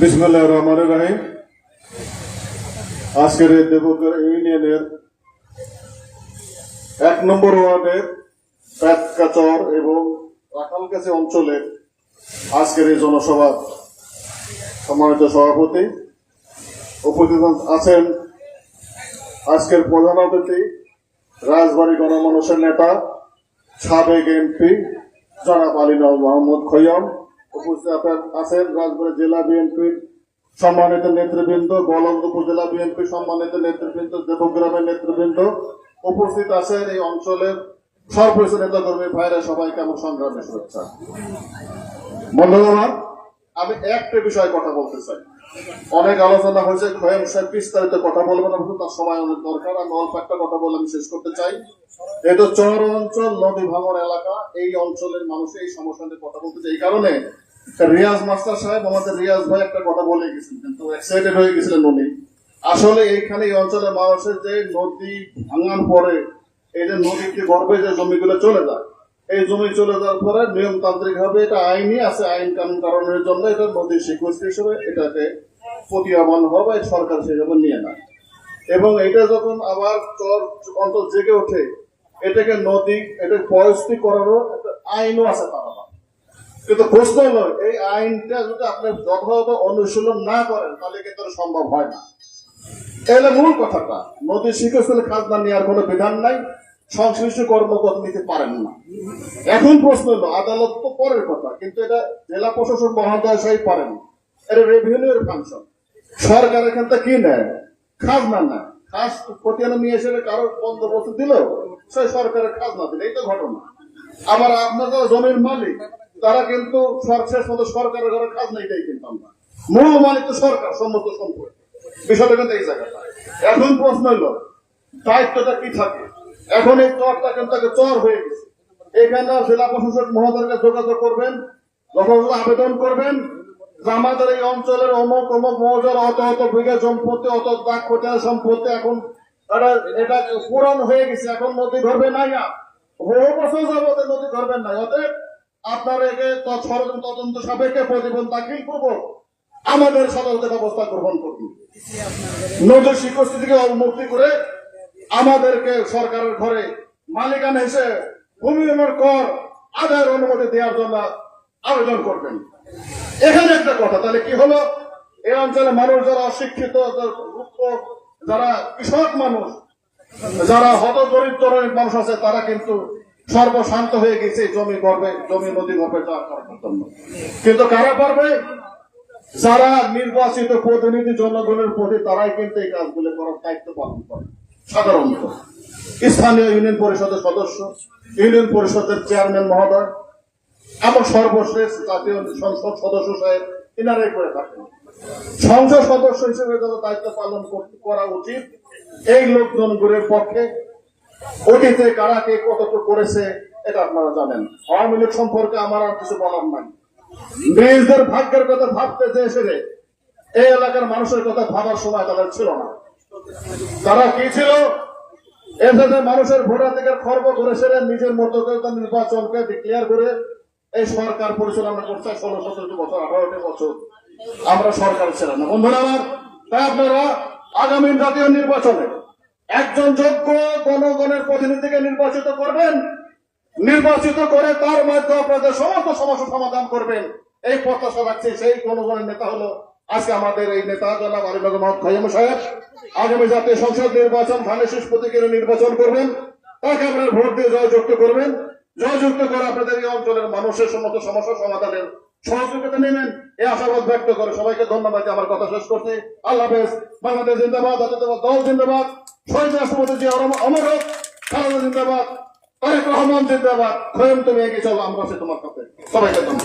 বিসমুল্লাহ রহমান রাহিম। আজকের দেবগর ইউনিয়নের এক নম্বর ওয়ার্ডের প্যাটকাচর এবং রাখালগাছি অঞ্চলের আজকের এই জনসভা সম্মানিত সভাপতি উপস্থিত আছেন আজকের প্রধান অতিথি, রাজবাড়ী গণমানুষের নেতা, সাবেক এমপি জনাব আলীনাল মোহাম্মদ খৈয়ম। সম্মানিত নেতৃবৃন্দ উপজেলা বিএনপি সম্মানিত নেতৃবৃন্দ, দেবগ্রামের নেতৃবৃন্দ উপস্থিত আছেন এই অঞ্চলের নেতা কর্মী ভাইরা, সবাইকে আমার সংগ্রামে শুভেচ্ছা। বন্ধুগণ আমি একটা বিষয়ে কথা বলতে চাই। অনেক আলোচনা হয়েছে খয়েম সাহেব বিস্তারিত কথা বলব না তার সময় অনেক দরকার। আমি অল্প একটা কথা বলে আমি শেষ করতে চাই। এটা চর অঞ্চল, নদী ভাঙন এলাকা, এই অঞ্চলের মানুষ এই সমস্যা নিয়ে কথা বলতে চাই এই কারণে রিয়াজ মাস্টার সাহেব, আমাদের রিয়াজ ভাই একটা কথা বলে গেছেন, কিন্তু এক্সাইটেড হয়ে গেছিলেন উনি আসলে এইখানে এই অঞ্চলের মানুষের যে নদী ভাঙার পরে এই যে নদীতে গর্ভে যে জমিগুলো চলে যায়, এই জমি চলে যাওয়ার পরে নিয়মতান্ত্রিক ভাবে এটা আইনই আছে, আইন কানুন কারণের জন্য এটা নদীর শিক্ষক হিসেবে এটাকে প্রতিয়াবান হবে সরকার সেভাবে নিয়ে নেয় এবং এটা যখন আবার চর অন্তর জেগে ওঠে, এটাকে নদী এটা পরিস্থিতি করারও একটা আইনও আছে তার। কিন্তু প্রশ্ন হলো এই আইনটা যদি আপনি যথাযথ অনুশীলন না করেন, তাহলে কিন্তু সম্ভব হয় না। এলে মূল কথাটা, নদী শিখেছিল খাজনা নেওয়ার কোনো বিধান নাই, সংশ্লিষ্ট কর্মকর্তা নিতে পারেন না। এখন প্রশ্ন হলো, আদালত তো পরের কথা, কিন্তু এটা জেলা প্রশাসন মহোদয় সেই পারেন। এটা রেভিনিউর ফাংশন সরকার এখান থেকে কি নেয়? খাজনা নেয়। খাস খতিয়ানো নিয়ে এসে কারও বন্দোবস্ত দিল, সে সরকারের খাজনা দিল। এই তো ঘটনা। আবার আপনার জমির মালিক তারা কিন্তু সর- শেষ মতো সরকারের ঘরে খাজনাই দেয় কিন্তু আমরা। মূল তো সরকার সম্মত সম্পদ বিষয়টা কিন্তু এই জায়গাটা এখন প্রশ্ন হলো দায়িত্বটা কি থাকে? এখন এই চরটা কিন্তু তাকে চর হয়ে গেছে। এখানে জেলা প্রশাসক মহোদয়কে যোগাযোগ করবেন যথাযথ আবেদন করবেন। যে আমাদের এই অঞ্চলের অমুক অমুক মৌজার অত অত বিঘা সম্পত্তি, অত দাগ খোঁজার সম্পত্তি এখন এটা পূরণ হয়ে গেছে। এখন নদী ধরবে নাই আর। বহু বছর যাবত নদী ধরবেন নাই। অতএব আপনার একে ষড়যন্ত্র তদন্ত সাপেক্ষে প্রতিবেদন দাখিল করব। আমাদের সতর্ক ব্যবস্থা গ্রহণ করুন নদীর স্বীকৃতি থেকে করে আমাদেরকে সরকারের ঘরে মালিকানা এসে ভূমি কর আদায়ের অনুমতি দেওয়ার জন্য আবেদন করবেন। এখানে একটা কথা, তাহলে কি হলো? এই অঞ্চলে মানুষ যারা অশিক্ষিত, যারা কৃষক মানুষ, যারা হত দরিদ্র মানুষ আছে, তারা কিন্তু সর্বশান্ত হয়ে গেছে, জমি গর্বে জমি নদী গর্বে করার জন্য কিন্তু কারা পারবে যারা নির্বাচিত প্রতিনিধি জনগণের প্রতি তারাই কিন্তু এই কাজগুলো করার দায়িত্ব পালন করে, সাধারণত। স্থানীয় ইউনিয়ন পরিষদের সদস্য, ইউনিয়ন পরিষদের চেয়ারম্যান মহোদয় এবং সর্বশেষ জাতীয় সংসদ সদস্য সাহেব এনারাই করে থাকেন। সংসদ সদস্য হিসেবে যারা দায়িত্ব পালন করা উচিত, এই লোকজনগুলোর পক্ষে অতীতে কারা কে কতটুকু করেছে, এটা আপনারা জানেন। আওয়ামী লীগ সম্পর্কে আমার আর কিছু বলার নাই। নিজেদের ভাগ্যের কথা ভাবতে যে এসে এই এলাকার মানুষের কথা ভাবার সময় তাদের ছিল না। তারা কি ছিল? এসেছে মানুষের ভোটাধিকার খর্ব করে সেরে নিজের মতো নির্বাচনকে ডিক্লেয়ার করে এই সরকার পরিচালনা করছে ষোলো, সতেরোটি বছর, আঠারোটি বছর। আমরা সরকার ছিলাম না। বন্ধুরা আমার, তাই আপনারা আগামী জাতীয় নির্বাচনে একজন যোগ্য জনগণের প্রতিনিধিকে নির্বাচিত করবেন, নির্বাচিত করে তার মাধ্যমে আপনাদের সমস্ত সমস্যা সমাধান করবেন। এই প্রত্যাশা রাখছি, সেই জনগণের নেতা হলো আজকে আমাদের এই নেতা, জনাব আলিনগর মোহাম্মদ খৈম সাহেব। আগামী জাতীয় সংসদ নির্বাচন ধানের শেষ প্রতীকের নির্বাচন করবেন, তাকে আপনার ভোট দিয়ে জয়যুক্ত করবেন। জয়যুক্ত করে আপনাদের এই অঞ্চলের মানুষের সমস্ত সমস্যা সমাধানের সহযোগিতা নেবেন। এই আশাবাদ ব্যক্ত করে সবাইকে ধন্যবাদ আমার কথা শেষ করছি। আল্লাহ হাফেজ। বাংলাদেশ জিন্দাবাদ জাতীয়তাবাদ দল জিন্দাবাদ। শহীদ রাষ্ট্রপতি জি অমর খালেদা জিন্দাবাদ। তারেক রহমান জিন্দাবাদ। খৈম তুমি এগিয়ে চলো, আমরা কাছে তোমার কাছে। সবাইকে ধন্যবাদ।